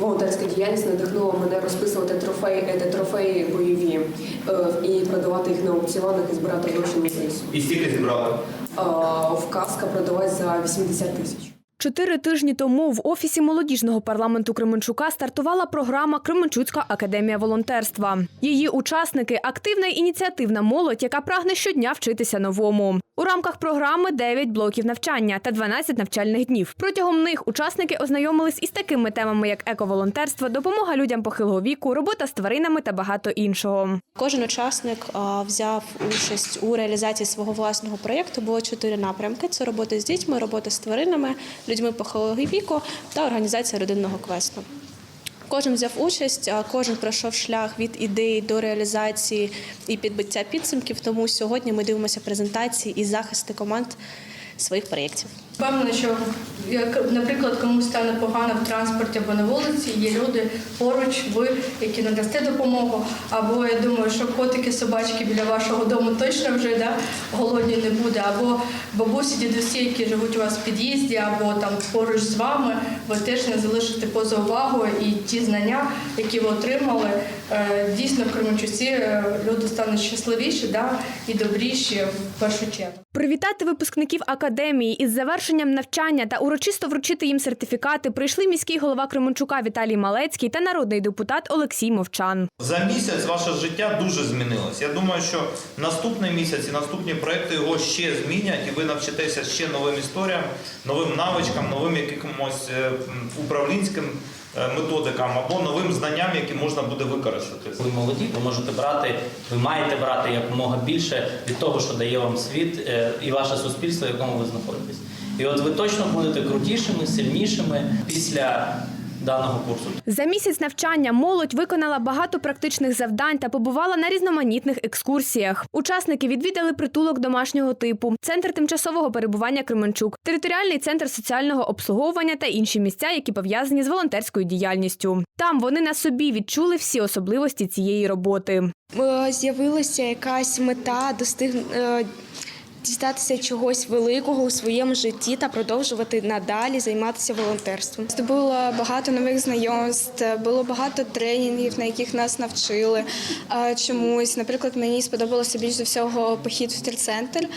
волонтерська діяльність надихнула мене розписувати трофеї, е, трофеї бойові е, і продавати їх на аукціонах і збирати гроші на. І стільки зібрали? В каска продавати за 80 тисяч. Чотири тижні тому в офісі молодіжного парламенту Кременчука стартувала програма Кременчуцька академія волонтерства. Її учасники активна і ініціативна молодь, яка прагне щодня вчитися новому. У рамках програми 9 блоків навчання та 12 навчальних днів. Протягом них учасники ознайомились із такими темами, як ековолонтерство, допомога людям похилого віку, робота з тваринами та багато іншого. Кожен учасник взяв участь у реалізації свого власного проєкту. Було чотири напрямки: це робота з дітьми, робота з тваринами, людьми похилого віку та організація родинного квесту. Кожен взяв участь, кожен пройшов шлях від ідеї до реалізації і підбиття підсумків. Тому сьогодні ми дивимося презентації і захисти команд своїх проєктів. Впевнена, що як, наприклад, комусь стане погано в транспорті або на вулиці, є люди поруч, ви, які надасте допомогу. Або я думаю, що котики, собачки біля вашого дому точно вже да, голодні не буде. Або бабусі, дідусі, які живуть у вас в під'їзді, або там поруч з вами, ви теж не залишите поза увагою і ті знання, які ви отримали, е, дійсно в Кременчуці е, люди стануть щасливіші да, і добріші в першу чергу. Привітати випускників академії із завершенням навчання та урочисто вручити їм сертифікати прийшли міський голова Кременчука Віталій Малецький та народний депутат Олексій Мовчан. За місяць ваше життя дуже змінилось. Я думаю, що наступний місяць і наступні проекти його ще змінять, і ви навчитеся ще новим історіям, новим навичкам, новим якимось е, управлінським е, методикам або новим знанням, які можна буде використати. Ви молоді, ви можете брати, ви маєте брати якомога більше від того, що дає вам світ е, і ваше суспільство, в якому ви знаходитесь. І от ви точно будете крутішими, сильнішими після даного курсу. За місяць навчання молодь виконала багато практичних завдань та побувала на різноманітних екскурсіях. Учасники відвідали притулок домашнього типу, центр тимчасового перебування Кременчук, територіальний центр соціального обслуговування та інші місця, які пов'язані з волонтерською діяльністю. Там вони на собі відчули всі особливості цієї роботи. Е, з'явилася якась мета достиг е, дістатися чогось великого у своєму житті та продовжувати надалі займатися волонтерством. Здобула багато нових знайомств, було багато тренінгів, на яких нас навчили чомусь. Наприклад, мені сподобалося більш за всього похід в терцентр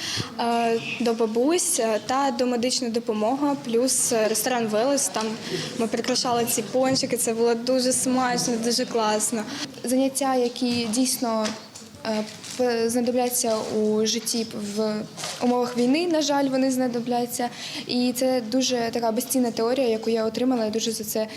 до бабусь та до медичної допомоги, плюс ресторан Велес. Там ми прикрашали ці пончики. Це було дуже смачно, дуже класно. Заняття, які дійсно знадобляться у житті в умовах війни. На жаль, вони знадобляться. І це дуже така безцінна теорія, яку я отримала. Я дуже за це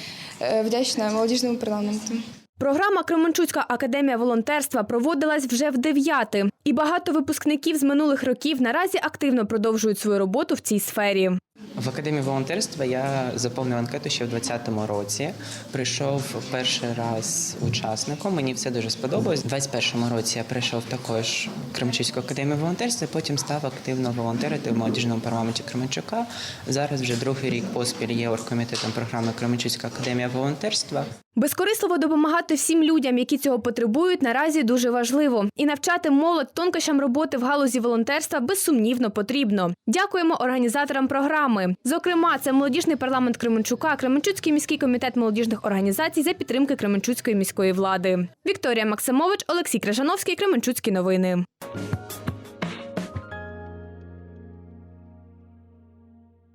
е, вдячна молодіжному парламенту. Програма Кременчуцька академія волонтерства проводилась вже в дев'яти, і багато випускників з минулих років наразі активно продовжують свою роботу в цій сфері. В академії волонтерства я заповнив анкету ще в 2020 році. Прийшов перший раз учасником. Мені все дуже сподобалось. У 2021 році я прийшов також в Кременчуцьку академію волонтерства. Потім став активно волонтерити в молодіжному парламенті Кременчука. Зараз вже другий рік поспіль є оргкомітетом програми Кременчуцька академія волонтерства. Безкорисливо допомагати всім людям, які цього потребують, наразі дуже важливо. І навчати молодь тонкощам роботи в галузі волонтерства безсумнівно потрібно. Дякуємо організаторам програми. Зокрема, це молодіжний парламент Кременчука, Кременчуцький міський комітет молодіжних організацій за підтримки Кременчуцької міської влади. Вікторія Максимович, Олексій Крижановський, Кременчуцькі новини.